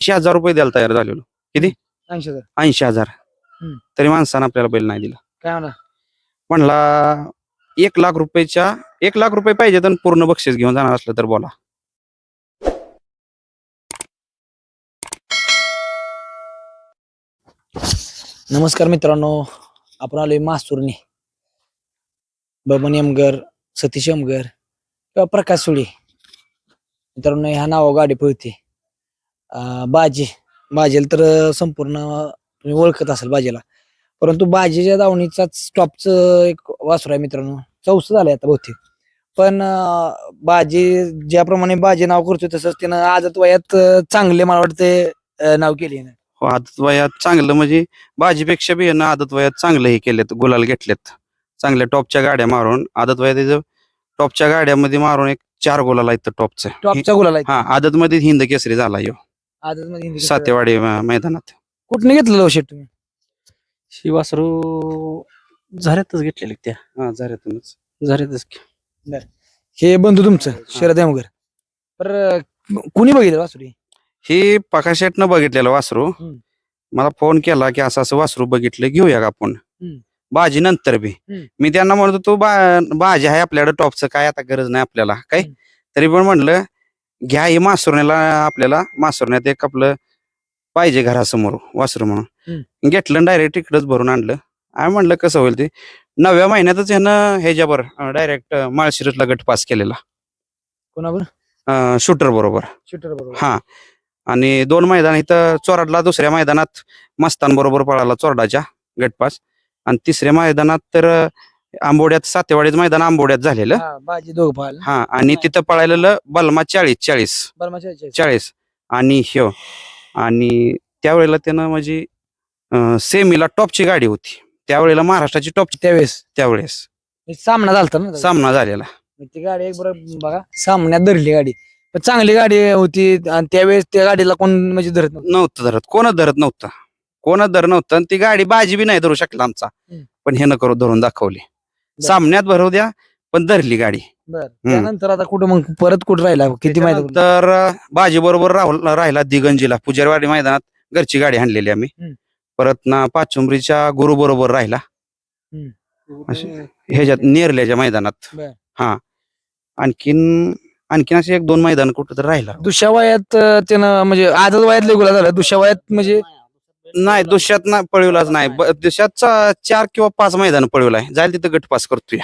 ऐंशी हजार रुपये द्यायला तयार झालेलो. ऐंशी हजार. ऐंशी हजार. हम्म. तरी माणसानं आपल्याला बैल नाही दिला. काय म्हणा? म्हणला एक लाख रुपयाच्या एक लाख रुपये पाहिजे तर पूर्ण बक्षीस घेऊन जाणार असलं तर बोला. नमस्कार मित्रांनो आपण आलोय मासुरने बबन यमगर सतीश यमगर किंवा प्रकाश सुळे. मित्रांनो ह्या नावा गाडी पळते. अं, बाजी. बाजेल तर संपूर्ण तुम्ही ओळखत असाल बाजीला. परंतु बाजीच्या दावणीचा स्टॉपचं एक वासरू आहे मित्रांनो. चौस झालंय आता बहुतेक. पण अं, बाजी ज्याप्रमाणे बाजी नाव करतोय तसंच त्यानं आजत वयात अं, चांगले मला वाटते नाव केले हो आदत वयात चांगलं म्हणजे बाजीपेक्षा बी ना आदत वयात चांगलं हे केलेत गुलाल घेतलेत. चांगल्या टॉपच्या गाड्या मारून आदत वयात टॉपच्या गाड्यामध्ये मारून एक चार गुलाल आहेत टॉपचं. टॉपचा गुलाल आहे हा आदत मध्ये हिंद केसरी झाला यो. आजच मध्ये हिंदी केसरी. सातेवाडी मैदानात. कुठनं घेतलेलं शेट तुम्ही? ही वासरू झऱ्यातच घेतलेली त्या. हा झऱ्यातूनच. झऱ्यातच हे बंधू तुमचं शरद यामगर. तर कुणी बघितलं वासुरी? ही पकाशेटनं बघितलेलं वासरू. हम्म. मला फोन केला की असं असं वासरू बघितलं घेऊया का आपण? हम्म. भाजी नंतर बी. हम्म. मी त्यांना म्हणतो तू बा भाजी आहे आपल्याकडे टॉपचं काय आता गरज नाही आपल्याला काय? हम्म. तरी पण म्हणलं घ्या ही मासुरण्याला आपल्याला मासुरण्यात एक आपलं पाहिजे घरासमोर वासरू म्हणून. घेतलं डायरेक्ट इकडंच भरून आणलं. आणि म्हणलं कसं होईल ते? नवव्या महिन्यातच ह्यानं ह्याच्यावर डायरेक्ट माळशिरसला गट पास केलेला. कोणावर? शूटर बरोबर. शूटर बरोबर. हा. आणि दोन मैदान इथं चोराडला दुसऱ्या मैदानात मस्तान बरोबर पळाला चोरडाच्या गटपास आणि तिसऱ्या मैदानात तर आंबोड्यात सातेवाडीच मैदान आंबोड्यात झालेलं. हा, बाजी दोघ पाहाल हा आणि तिथं पळालेलं बलमा चाळीस चाळीस. चाळीस आणि ह्यो. आणि त्यावेळेला त्यानं म्हणजे अं, सेमीला टॉपची गाडी होती. त्यावेळेला महाराष्ट्राची टॉपची त्यावेळेस. त्यावेळेस. सामना झालता ना सामना झालेला. ती गाडी एक बरं बघा सामन्यात धरली गाडी. पण चांगली गाडी होती आणि त्यावेळेस त्या गाडीला कोण म्हणजे धरत नव्हतं? नव्हतं धरत. कोणच धरत नव्हतं. कोणच धरत नव्हतं आणि ती गाडी बाजी बी नाही धरू शकला आमचा. हम्म. पण हे न करू धरून दाखवली. सामन्यात भरवू द्या पण धरली गाडी. बर. त्यानंतर आता कुठं मग परत कुठं राहिला? किती माहिती तर बाजी बरोबर राहुल राहिला दिगंजीला. पुजारवाडी मैदानात घरची गाडी आणलेली आम्ही. हम्म. परत ना पाचुंबरीच्या गुरु बरोबर राहिला. ह्याच्यात नेरल्याच्या मैदानात. बर. हा. आणखीन आणखीन असे एक दोन मैदान कुठं तर राहिला. दुसऱ्या वयात अं, त्यानं म्हणजे आजच वयात लेगुला झाला. दुसऱ्या वयात म्हणजे नाही दुष्यात ना पळवलाच नाही. ब- चार किंवा पाच मैदान पळवलाय जाईल तिथं गटपास करतोय.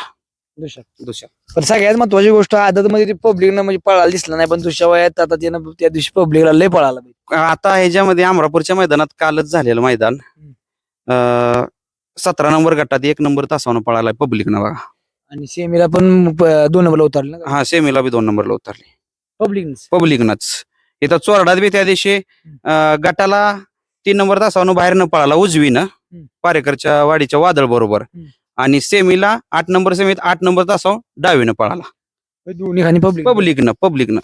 दुसऱ्या दुष्यात पण सगळ्यात महत्वाची गोष्ट आदत मध्ये पब्लिकनं म्हणजे पळायला दिसलं नाही पण दुसऱ्या वयात आता त्यानं त्या दिवशी पब्लिकला लय पळाला आता ह्याच्यामध्ये अमरापूरच्या मैदानात कालच झालेलं मैदान. अं, सतरा नंबर गटात एक नंबर तासावनं पळाला पब्लिकनं बघा. आणि सेमीला पण प- दोन नंबरला उतरले ना? हा सेमीला बी दोन नंबरला उतरली. पब्लिक पब्लिकनच इथं चोरडात बी त्या दिवशी अं, गटाला तीन नंबर तासावनं बाहेर न पळाला उजवीनं. पारेकरच्या वाडीच्या वादळ बरोबर. आणि सेमीला आठ नंबर सेमीत आठ नंबर तासावर डावीनं पळाला. दोन्ही खाली पब्लिक पब्लिकनं पब्लिकनं.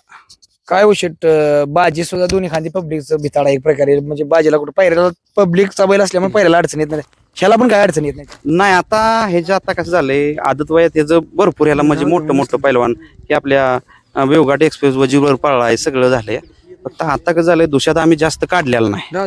काय उशेट बाजी सुद्धा दोन्ही खाली पब्लिकचं भिताडा एक प्रकारे म्हणजे बाजीला कुठं पायऱ्याला पब्लिकचा बैल असल्यामुळे पायऱ्याला अडचण येत नाही. ह्याला पण काय अडचण येत नाही? नाही आता ह्याच्या आता कसं झालंय आदत वयात ह्याचं भरपूर ह्याला म्हणजे मोठं मोठं पैलवान की आपल्या वेवघाट एक्सप्रेस वजीवर पळला आहे सगळं झालंय. फक्त आता कसं झालंय दुष्यात आम्ही जास्त काढलेला नाही.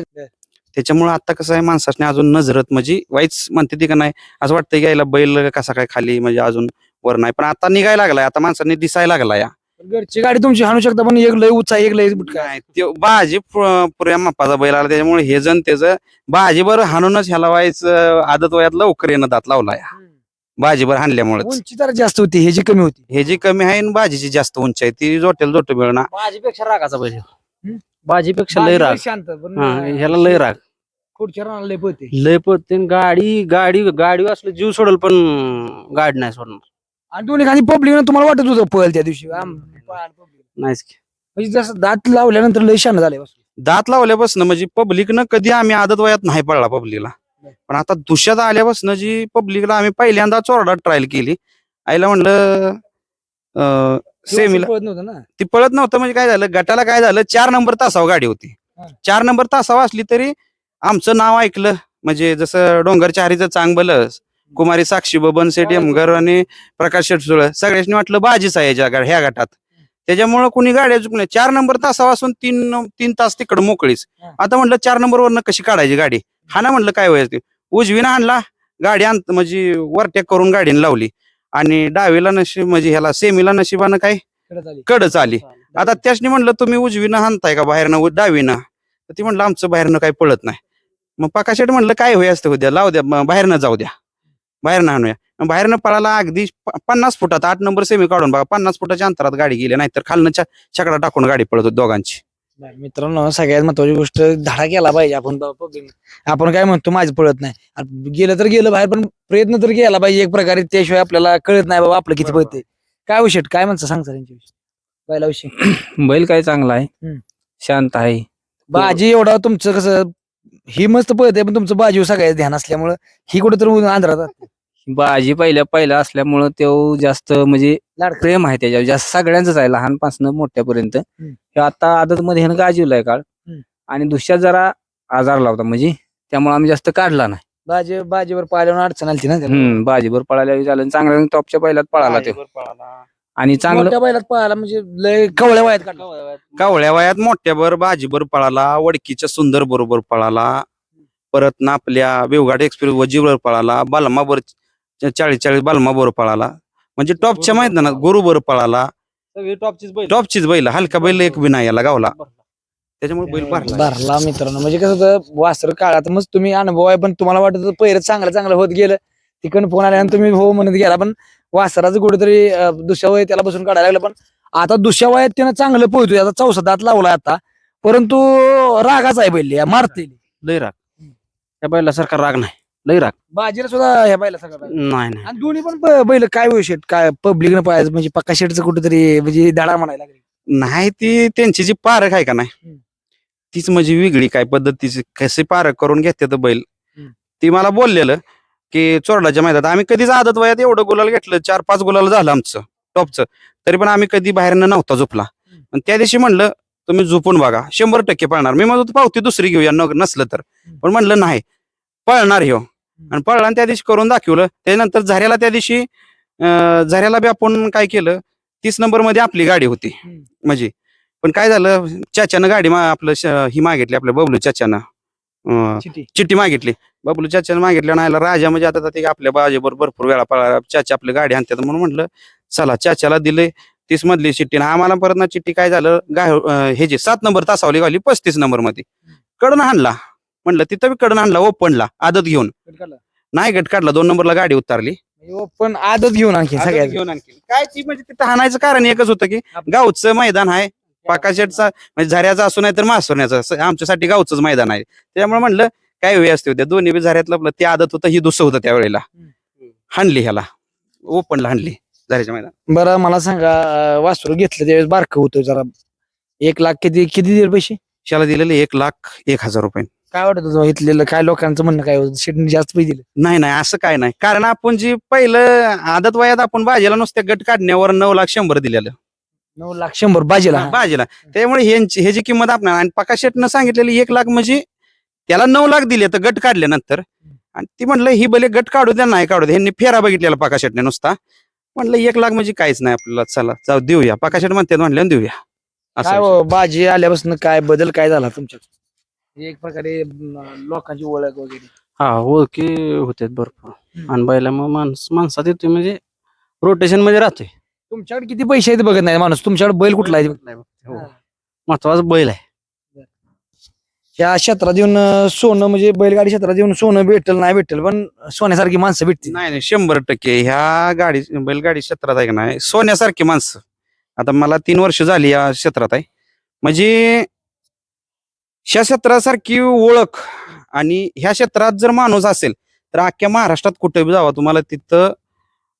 त्याच्यामुळे आता कसं आहे माणसाने अजून नजरत म्हणजे वाईच म्हणते ती का नाही असं वाटतंय की यायला बैल कसा काय खाली म्हणजे अजून वर नाही. पण आता निघायला लागलाय आता माणसाने दिसायला लागला या. घरची गाडी तुमची हाणू शकता पण एक लय उत्साह एक लय बुटका काय त्यो बाजी पुऱ्या मापाचा बैल आला त्याच्यामुळे हे जण त्याचं बाजी बरं हाणूनच ह्याला व्हायचं आदत वयात लवकर येणं दात लावलाय बाजीभर हाणल्यामुळेच. उंची जरा जास्त होती ह्याची कमी होती. हे जी कमी आहे आणि बाजीची जास्त उंची आहे ती जोटेल जोट मिळणार. बाजीपेक्षा रागाचा हम्म? बाजीपेक्षा लय राग. शांत पण हा ह्याला लय राग. खुर्च्या रानाला लय पळते लय पळते गाडी गाडी गाडी असलं जीव सोडल पण गाडी नाही सोडणार. आणि दोन्ही खाली पब्लिक तुम्हाला वाटत होतं पळ त्या दिवशी. आम- पळाल public. नाहीच की. म्हणजे जसं दात लावल्यानंतर लय शान झाले दात लावल्यापासून म्हणजे पब्लिकनं कधी आम्ही आदत वयात नाही पडला पब्लिकला पण आता दुष्यात आल्यापासून जी पब्लिकला आम्ही पहिल्यांदा चोरडा ट्रायल केली. आईला म्हणलं सेमीला पळत नव्हतं ना? ती पळत नव्हतं म्हणजे काय झालं? गटाला काय झालं? चार नंबर तासावर गाडी होती. हा. चार नंबर तासावर असली तरी आमचं नाव ऐकलं. म्हणजे जसं डोंगर चारीचं चांगबल कुमारी साक्षी बबन सेठ यमगर आणि प्रकाश शेटसुळ सगळ्यांनी वाटलं बाजीच आहे गा- ह्या गटात. त्याच्यामुळे कोणी गाड्या चुकल्या चार नंबर तासावा असून तीन तीन तास तिकडं मोकळीच. आता म्हटलं चार नंबर वरनं कशी काढायची गाडी? हा ना म्हटलं काय व्हायचं? उजवीनं आणला गाडी अंत म्हणजे वरटॅक करून गाडीने लावली. आणि डावीला नशीब म्हणजे ह्याला सेमीला नशिबानं काय? कडच आली. आता त्यासनी म्हणलं तुम्ही उजवीनं हाणताय का बाहेरनं? डावीनं. तर ती म्हणलं आमचं बाहेरनं काही पळत नाही. मग पकाशेट म्हणलं काय होय असतं उद्या? लावू द्या बाहेरनं जाऊ द्या. बाहेरनं आणूया. बाहेरनं पळाला अगदी पन्नास फुटात आठ नंबर सेमी काढून बघा पन्नास फुटाच्या अंतरात गाडी गेली नाहीतर खालनं च- छकडा टाकून गाडी पळत होती दोघांची. नाही, मित्रांनो सगळ्यात महत्वाची गोष्ट धडा केला पाहिजे आपण. आपण काय म्हणतो माझं पळत नाही. गेलं तर गेलं बाहेर पण प्रयत्न तर केला पाहिजे एक प्रकारे त्याशिवाय आपल्याला कळत नाही बाबा आपलं किती पळते काय विषय काय म्हणतं सांग सर यांच्याविषयी पहिला विषय. बैल काय चांगला आहे. शांत आहे. बाजी एवढा तुमचं कसं ही मस्त पळते पण तुमचं बाजीव सगळ्यात ध्यान असल्यामुळं ही कुठं तर आंध्रात बाजी पहिल्या पहिला असल्यामुळं तो जास्त म्हणजे लाडकं. प्रेम आहे त्याच्यावर जास्त सगळ्यांचंच आहे लहानपासून मोठ्यापर्यंत. हे आता आदत मध्ये ह्यानं गाजीवलाय काळ हम्म. आणि दुसऱ्या जरा आजार लावता म्हणजे त्यामुळे आम्ही जास्त काढला नाही बाजी बाजीवर पाहिल्यावर अडचण आली ना त्याला. हम्म बाजीभर पळायला झालं चांगल्या टॉपच्या पहिल्यात पळाला तो आणि चांगलं मोठ्या बैलात पळाला म्हणजे लय कवळ्या वयात काढला. कावळ्या वयात. मोठ्यावर बाजीभर पळाला वडकीच्या सुंदर बरोबर पळाला परत ना आपल्या वेवघाट एक्सप्रेस वजीवर पळाला बालमाबर चाळीस चाळीस बालमाबर पळाला. म्हणजे टॉपच्या मैदानात गुरुबर पळाला. सगळी टॉपचीच बैल. टॉपचीच बैल हलका बैल एक बी नाही याला गावला. त्याच्यामुळे बैल भरला. भरला. मित्रांनो. म्हणजे कसं होतं वासर काळात मग तुम्ही अनुभव आहे पण तुम्हाला वाटत पहिलं चांगलं चांगलं होत गेलं तिकडून फोन आल्यानंतर तुम्ही हो म्हणत गेला पण वासराचं कुठेतरी दुसऱ्या त्याला बसून काढायला लागलं. पण आता दुसऱ्या वयात त्यानं चांगलं पोहतोय. आता चौसा दात लावलाय आता. परंतु रागाच आहे बैल या मारते लय राग. त्या बैलासारखा राग नाही. लय राग. बाजीला सुद्धा ह्या बैला सगळं नाही नाही. आणि दोन्ही पण बैल काय विषय काय पब्लिकनं पाहायचं? म्हणजे पक्का शेटचं कुठेतरी म्हणजे धडा म्हणायला लागले. नाही ती त्यांची जी पारख आहे का नाही. तीच म्हणजे वेगळी काय पद्धतीची कसे पारख करून घेते बैल. ती मला बोललेलं की चोरडाच्या मैदानात. आम्ही कधीच आदत वयात एवढं गुलाल घेतलं चार पाच गुलाल झालं आमचं टॉपचं. तरी पण आम्ही कधी बाहेरनं नव्हता झोपला. पण त्या दिवशी म्हणलं तुम्ही झोपून बघा शंभर टक्के पळणार. मी म्हणतो पावती दुसरी घेऊया नसलं तर. पण म्हणलं नाही पळणार ह्यो. आणि पळला आणि त्या दिवशी करून दाखवलं. त्यानंतर झऱ्याला त्या दिवशी झऱ्याला बी आपण काय केलं तीस नंबरमध्ये आपली गाडी होती. म्हणजे. पण काय झालं चाच्यानं गाडी आपलं ही मागितली आपल्या बबलू चाच्यानं. अं, चिठ्ठी. मागितली. बबलू चाच्यानं मागितल्या नाही राजा म्हणजे आता ते आपल्या बाजेवर भरपूर वेळा पळा चाचा आपली गाडी आणतात म्हणून म्हटलं चला चाच्याला दिले तीस मधली चिठ्ठी. आणि आम्हाला परत ना चिठ्ठी काय झालं गाय हे जे सात नंबर तासावली गावली पस्तीस नंबरमध्ये. कडन हाणला म्हणलं तिथं बी कडन हाणला ओपनला आदत घेऊन. नाही गट काढला दोन नंबरला गाडी उतारली. पण आदत घेऊन आणखी आदत सगळ्यात घेऊन आणखी. काय ती म्हणजे तिथं हाणायचं कारण एकच होतं की गावचं मैदान आहे पाकाशेटचा म्हणजे झऱ्याचा असू नाही तर मासुरण्याचा असं आमच्यासाठी गावचंच मैदान आहे. त्यामुळे म्हणलं काय वेळ असते होत्या. दोन्ही बी झऱ्यातलं आपलं ते आदत होतं ही दुसरं होतं त्यावेळेला. हाणली ह्याला. ओपनला हाणली झऱ्याच्या मैदान. बरं मला सांगा वासरू घेतलं त्यावेळेस बारकं होतं जरा. एक लाख किती किती दिले पैसे? शाला दिलेले एक लाख एक हजार रुपये. काय वाटत होतं इथलेलं? काय लोकांचं म्हणणं काय होतं? शेटने जास्त पैसे दिले. नाही नाही असं काय नाही. कारण आपण जी पहिलं आदत वयात आपण बाजीला नुसत्या गट काढण्यावर नऊ लाख शंभर दिलेलं. नऊ लाख शंभर बाजीला. हा, बाजीला. त्यामुळे ह्यांची ह्याची किंमत आपण आणि पकाशेटनं सांगितलेली एक लाख म्हणजे त्याला नऊ लाख दिले तर गट काढल्यानंतर आणि ती म्हणलं ही भले गट काढू द्या नाही काढू द्या. ह्यांनी फेरा बघितलेला पकाशेटने नुसता. म्हणलं एक लाख म्हणजे काहीच नाही आपल्याला. चला जाऊ देऊया. पकाशेट म्हणते म्हणलं देऊया. असं काय. हो, बाजी आल्यापासून काय बदल काय झाला म्हणजे एक प्रकारे अं, लोकांची ओळख वगैरे. हा ओळखी होते भरपूर. हम्म. आणि बैला मग माणूस माणसात येतोय म्हणजे रोटेशनमध्ये राहतोय. तुमच्याकडे किती पैसे आहेत बघत नाही माणूस? तुमच्याकडे बैल कुठला आहे? हो. महत्त्वाचा बैल आहे. या क्षेत्रात येऊन अं, सोनं म्हणजे बैलगाडी क्षेत्रात येऊन सोनं भेटल नाही भेटल पण सोन्यासारखी माणसं भेटतील. नाही नाही शंभर टक्के. ह्या गाडी बैलगाडी क्षेत्रात आहे का नाही? सोन्यासारखी माणसं. आता मला तीन वर्ष झाली या क्षेत्रात आहे. म्हणजे ह्या क्षेत्रासारखी ओळख आणि ह्या क्षेत्रात जर माणूस असेल तर अख्ख्या महाराष्ट्रात कुठे बी जावा. तुम्हाला तिथं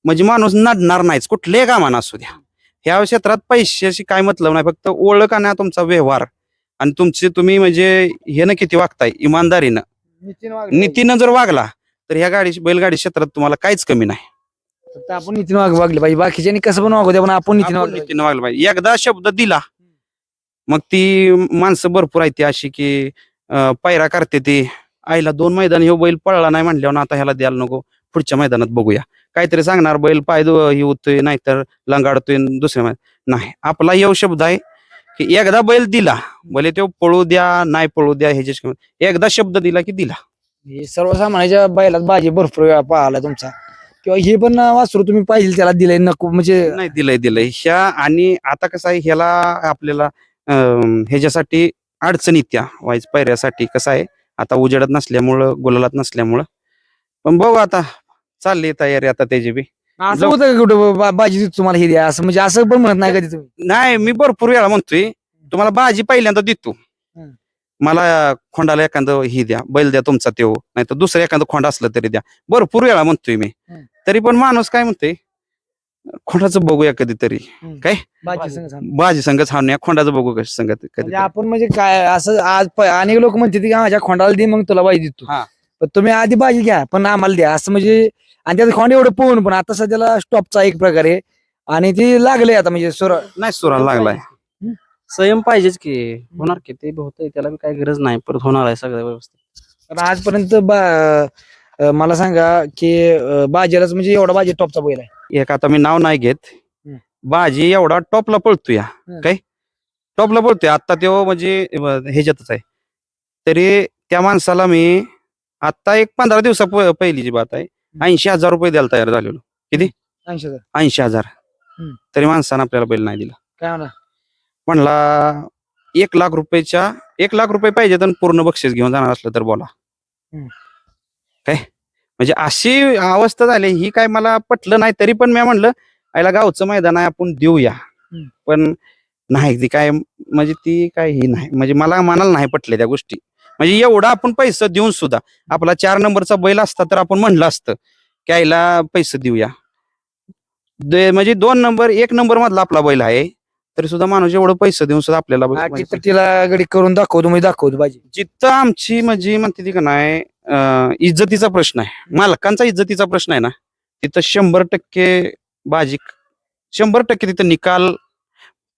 म्हणजे माणूस नडणार नाहीच कुठल्याही कामानं असू द्या. ह्या क्षेत्रात पैशाशी काय मतलब नाही फक्त ओळख आणि तुमचा व्यवहार. आणि तुमचे तुम्ही म्हणजे हे ना किती वागताय? इमानदारीनं. नीतीनं जर वागला तर ह्या गाडी बैलगाडी क्षेत्रात तुम्हाला काहीच कमी नाही. फक्त आपण नीतीने वाग वागले पाहिजे. बाकीच्यांनी कसं पण वागू द्या पण आपण नीतीने आपण वागलं नीतीनं वागलं पाहिजे. एकदा शब्द दिला मग ती माणसं भरपूर आहेत ती अशी की अं, पायरा करते ती. आईला दोन मैदान ह्यो बैल पळला नाही म्हणल्यावर आता ह्याला द्यायला नको. पुढच्या मैदानात बघूया. काहीतरी सांगणार बैल पाय दु- हे होतोय नाहीतर लंगाडतोय दुसऱ्या मैदानात नाही. आपला येऊ शब्द आहे की एकदा बैल दिला भले तो पळू द्या नाही पळू द्या ह्याच्या एकदा शब्द दिला की दिला. हे सर्वसामान्याच्या बैलात बाजी भरपूर वेळा पाहिला तुमचा. किंवा हे पण वासरू तुम्ही पाहिजे त्याला दिलंय नको म्हणजे नाही दिलंय दिलंय. ह्या आणि आता कसं आहे ह्याला आपल्याला ह्याच्यासाठी अडचण येत्या वाईज पायऱ्यासाठी कसं आहे आता उजेडत नसल्यामुळं गुलालात नसल्यामुळं. पण बघू आता चालली तयारी आता त्याची बी. असं. होतं का कुठं? बा- बाजी तुम्हाला हे द्या. असं म्हणजे असं पण म्हणत नाही कधी तुम्ही? नाही मी भरपूर वेळा म्हणतोय. तुम्हाला भाजी पहिल्यांदा देतो. हम्म. मला खोंडाला एखादं ही द्या बैल द्या तुमचा त्यो. नाही तर दुसरं एखादं खोंड असलं तरी द्या. भरपूर वेळा म्हणतोय मी. हम्म. तरी पण माणूस काय म्हणतोय? खोंडाचं बघूया कधीतरी काय? बाजी संघ सांग. भाजी संगच हाणूया खोंडाचं बघू कसं संगत म्हणजे कधी आपण म्हणजे काय असं आज प- अनेक लोक म्हणते की माझ्या खोंडाला दे मग तुला बाजी देतो. हा. पण तुम्ही आधी बाजी घ्या पण आम्हाला द्या. असं म्हणजे आणि त्याचं खोंड एवढं पोहून पण. आता सध्याला स्टॉपचा एक प्रकार आहे. आणि ती लागले आता म्हणजे सुर नाही सुराला लागलाय. संयम पाहिजेच की होणार की ते होतंय त्याला बी काही गरज नाही. परत होणार आहे सगळं व्यवस्थित. पण आजपर्यंत बा- अं, मला सांगा की अं, बाजीलाच म्हणजे एवढा बाजी टॉपचा बैल आहे. एक आता मी नाव नाही घेत. हम्म. बाजी एवढा टॉपला पळतोय. काय? टॉपला पळतोय. आता तो म्हणजे अं, ह्याच्यातच आहे. तरी त्या माणसाला मी आता एक पंधरा दिवसा प- पहिलीची बात आहे. ऐंशी हजार रुपये द्यायला तयार झालेलो. ऐंशी हजार. ऐंशी हजार. हम्म. तरी माणसानं आपल्याला बैल नाही दिला. काय म्हणा? म्हणला एक लाख रुपयाच्या एक लाख रुपये पाहिजे तर पूर्ण बक्षीस घेऊन जाणार असलं तर बोला. हम्म. काय? म्हणजे अशी अवस्था झाली ही काय मला पटलं नाही तरी पण मी म्हणलं आईला गावचं मैदान आहे आपण देऊया. पण नाही ती काय म्हणजे ती काय ही नाही. म्हणजे मला मनाला नाही पटले त्या गोष्टी. म्हणजे एवढा आपण पैसे देऊन सुद्धा आपला चार नंबरचा बैल असता तर आपण म्हणलं असतं की आईला पैसे देऊया. दे- म्हणजे दोन नंबर एक नंबर मधला आपला बैल आहे तरी सुद्धा माणूस एवढं पैसे देऊन सुद्धा आपल्याला हा, म्हणजे तिला गडी करून दाखवतो म्हणजे दाखवतो बाजी जिथं आमची म्हणजे म्हणते ती का नाही अं, इज्जतीचा प्रश्न आहे. मालकांचा इज्जतीचा प्रश्न आहे ना तिथं शंभर टक्के बाजी शंभर टक्के तिथं निकाल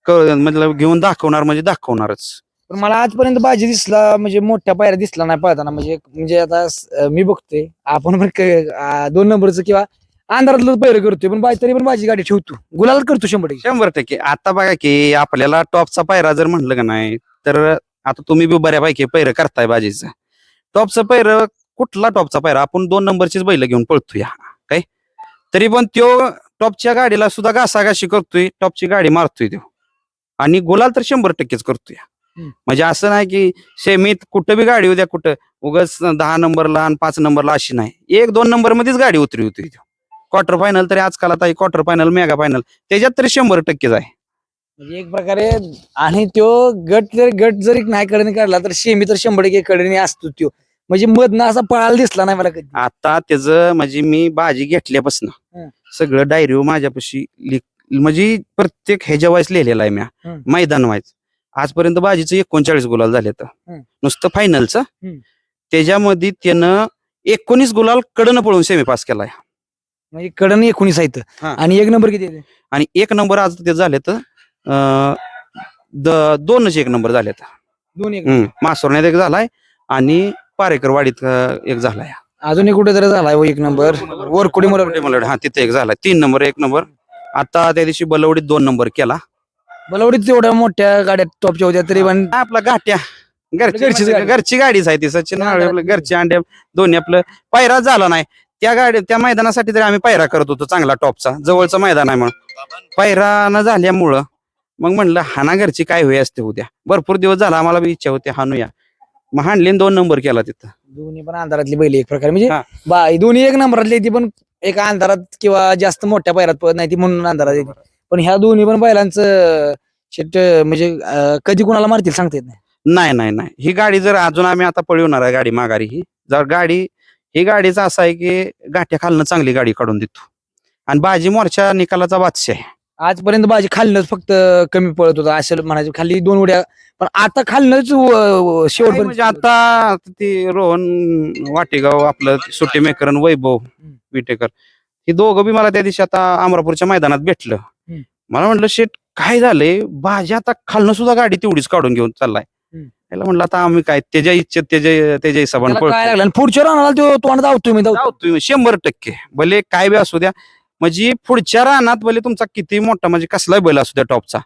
क- मतलब घेऊन दाखवणार म्हणजे दाखवणारच. पण मला आजपर्यंत बाजी दिसला म्हणजे मोठ्या पायऱ्या दिसला नाही पळताना. म्हणजे म्हणजे आता स- मी बघतोय. आपण पण क- आ, दोन नंबरचं किंवा अंधारातलं पैर करतोय. पण बाजी तरी पण बाजी गाडी ठेवतो. गुलाल करतो शंभर टक्के. शंभर टक्के. आता बघा की आपल्याला टॉपचा पायरा जर म्हणलं का नाही तर आता तुम्ही बी बऱ्यापैकी पैर करताय बाजीचं टॉपचा पैर कुठला टॉपचा पायरा? आपण दोन नंबरचीच बैल घेऊन पळतोय काय? तरी पण त्यो टॉपच्या गाडीला सुद्धा घासाघाशी करतोय. टॉपची गाडी मारतोय तो आणि गुलाल तर शंभर टक्केच करतोय. म्हणजे असं नाही की सेमीत कुठं बी गाडी उद्या कुठं उगाच दहा नंबरला आणि पाच नंबरला अशी नाही. एक दोन नंबर मध्येच गाडी उतरी होती क्वार्टर फायनल तरी आजकाल आता क्वार्टर फायनल मेगा फायनल त्याच्यात तरी शंभर टक्केच आहे. म्हणजे एक प्रकारे आणि तो गट जर गट जरी नाही कडे काढला तर शेमी तर शंभर टक्के कडे असतो तो. म्हणजे मधनं असा पळायला दिसला नाही मला कधी. आता त्याचं म्हणजे मी भाजी घेतल्यापासून हं. सगळं डायरी माझ्यापाशी लिख- म्हणजे प्रत्येक ह्याच्या वाईस लिहिलेला आहे म्या. हं. मैदान वाईज आजपर्यंत बाजीचं एकोणचाळीस गुलाल झाले तर. नुसतं फायनलचं. त्याच्यामध्ये त्यानं एकोणीस गुलाल कडनं पळून सेमी पास केलाय म्हणजे कडन एकोणीस आहेत. हा. आणि एक नंबर किती आहे? आणि एक नंबर आज ते झाले तर दोनच एक नंबर झाले दोन एक मासोरण्यात एक झालाय आणि पारेकर वाडीत अं, एक झालाय. अजून एक कुठे तरी झालाय हो एक नंबर. वरकुडी मला हा तिथे एक झालाय. तीन नंबर एक नंबर. आता त्या दिवशी बलवडीत दोन नंबर केला. बलवडीत तेवढ्या मोठ्या गाड्या टॉपच्या होत्या तरी पण आपला घाट्या घरची घरचीच गाडी. घरची गाडीच आहे ती सचिन आपलं घरची. घरची अंडे दोन्ही आपलं पायरा झाला नाही. त्या गाडी त्या मैदानासाठी तरी आम्ही पायरा करत होतो चांगला टॉपचा जवळचं मैदान आहे म्हणून. पायरा न झाल्यामुळं मग म्हणलं हाना घरची काय होई असते उद्या. भरपूर दिवस झाला आम्हाला बी इच्छा होती हाणूया. मग हाणली आणि दोन नंबर केला तिथं. दोन्ही पण अंधारातली बैल एक प्रकारे. म्हणजे हा. बा दोन्ही एक नंबरातली ती पण एका अंधारात किंवा जास्त मोठ्या पैरात पळत नाही ती म्हणून अंधारात येते. पण ह्या दोन्ही पण बैलांचं शेट म्हणजे अं, कधी कोणाला मारतील सांगता येत नाही. नाही नाही नाही. ही गाडी जर अजून आम्ही आता पळवणार आहे गाडी माघारी ही जर गाडी ही गाडीचं असं आहे की गाठ्या खालनं चांगली गाडी काढून देतो. आणि बाजी मोर्चा निकालाचा बादशाह आहे. आजपर्यंत बाजी खालनच फक्त कमी पळत होता. असं म्हणायचं खाली दोन उड्या पण आता खालनच काय शेवट म्हणजे आता ते रोहन वाटेगाव आपलं सुट्टी मेकर आणि वैभव विटेकर हे दोघं बी मला त्या दिवशी आता अमरापूरच्या मैदानात भेटलं. मला म्हटलं शेट काय झालंय भाजी आता खालनं सुद्धा गाडी तेवढीच काढून घेऊन चाललाय हम्म. याला म्हणलं आता आम्ही काय त्याच्या इच्छेत त्याच्या त्याच्या हिशोबाने त्याला काय पळतो. लागलं आणि पुढच्या रानाला तो तोंड धावतोय मी धावतो शंभर टक्के भले काय बी असू द्या म्हणजे पुढच्या रानात भले तुमचा किती मोठा म्हणजे कसलाही बैल असू द्या टॉपचा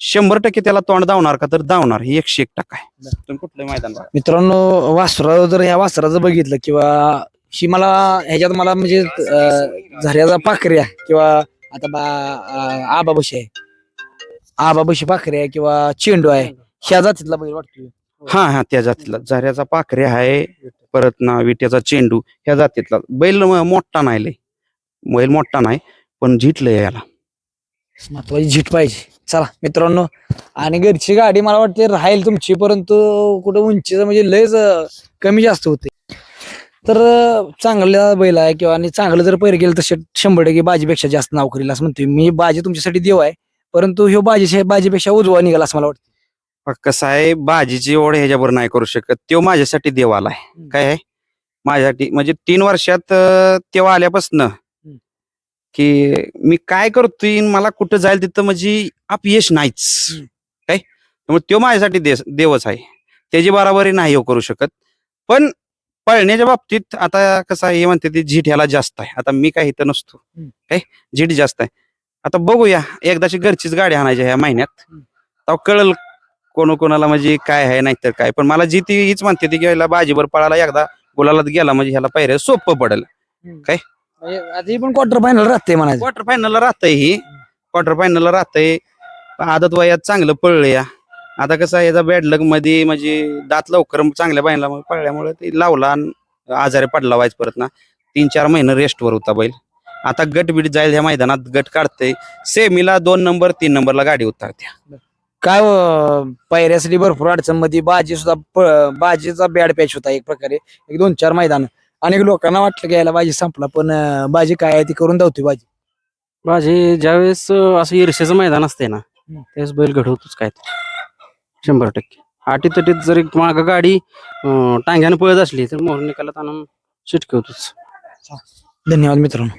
शंभर टक्के त्याला तोंड धावणार का तर धावणार ही एकशे एक टक्का आहे तुम्ही कुठलं मैदान बघा. मित्रांनो वासरा जर ह्या वासराचं बघितलं किंवा ही मला ह्याच्यात मला म्हणजे अं, झऱ्याचा पाखऱ्या किंवा आता बा अं, आबाबशी आहे. आबाबशी पाखऱ्या आहे किंवा चेंडू आहे. ह्या जातीतला बैल वाटतोय. हा हा त्या जातीतला. झऱ्याचा पाखरे आहे परत ना विट्याचा चेंडू. ह्या जातीतला. बैल म- मोठा नाही लय. बैल मोठा नाही पण झिटलंय याला. महत्वाची झीट पाहिजे. चला मित्रांनो आणि घरची गाडी मला वाटते राहील तुमची परंतु कुठं उंचीचं म्हणजे लयच अं, कमी जास्त होते तर अं, चांगल्या बैल आहे किंवा आणि चांगलं जर पैर गेलं तर शंभर टक्के बाजीपेक्षा जास्त नाव करील असं म्हणतोय. मी बाजी तुमच्यासाठी देव आहे परंतु ह्यो बाजी बाजीपेक्षा उजवा निघाला असं मला वाटतं. कसं आहे बाजीची ओढ ह्याच्यावर नाही करू शकत. तो माझ्यासाठी देव आलाय काय आहे? माझ्यासाठी म्हणजे तीन वर्षात तेव्हा आल्यापासनं की मी काय करतोय मला कुठं जाईल तिथं म्हणजे अपयश नाहीच. काय? त्यामुळे तो माझ्यासाठी देवच आहे. त्याची बराबरी नाही हो करू शकत. पण पळण्याच्या बाबतीत आता कसं आहे हे म्हणते ते झीट ह्याला जास्त आहे. आता मी काय इथं नसतो. काय? झीट जास्त आहे. आता बघूया एकदाची घरचीच गाडी आणायची ह्या महिन्यात. तेव्हा कळल कोण कोणाला म्हणजे काय आहे नाहीतर काय. पण मला जी ती हीच म्हणते ती घ्यायला बाजीवर पळाला एकदा गुलालात गेला म्हणजे ह्याला पायऱ्या सोपं पडेल. म्हणजे आता ही पण क्वार्टर फायनल राहते म्हणायचं. क्वार्टर फायनलला राहतंय ही. क्वार्टर फायनलला राहतंय. आदत वयात चांगलं पळलं या. आता कसं आहे याचा बॅड लगमध्ये म्हणजे दात लवकर चांगल्या बायला पळल्यामुळे ते लावला आणि आजारी पडला व्हायच परत ना. तीन चार महिने रेस्टवर होता बैल. आता गट बीट जाईल ह्या मैदानात गट काढतंय. सेमीला दोन नंबर तीन नंबरला गाडी उतरत्या. काय पायऱ्यासाठी भरपूर अडचण. मध्ये बाजी सुद्धा बाजीचा बॅड पॅच होता एक प्रकारे. एक दोन चार मैदान. अनेक लोकांना वाटलं की याला बाजी संपला पण बाजी काय आहे ती करून धावतोय बाजी. माझे ज्यावेळेस असं ईर्षेचं मैदान असते ना. त्यावेळेस बैल घडवतोच काय. शंभर टक्के. आटीत जरी जर माग गाडी अं, टांग्यानं पळत असली तर मोहर निकालात आणून शिटकवतोच धन्यवाद मित्रांनो.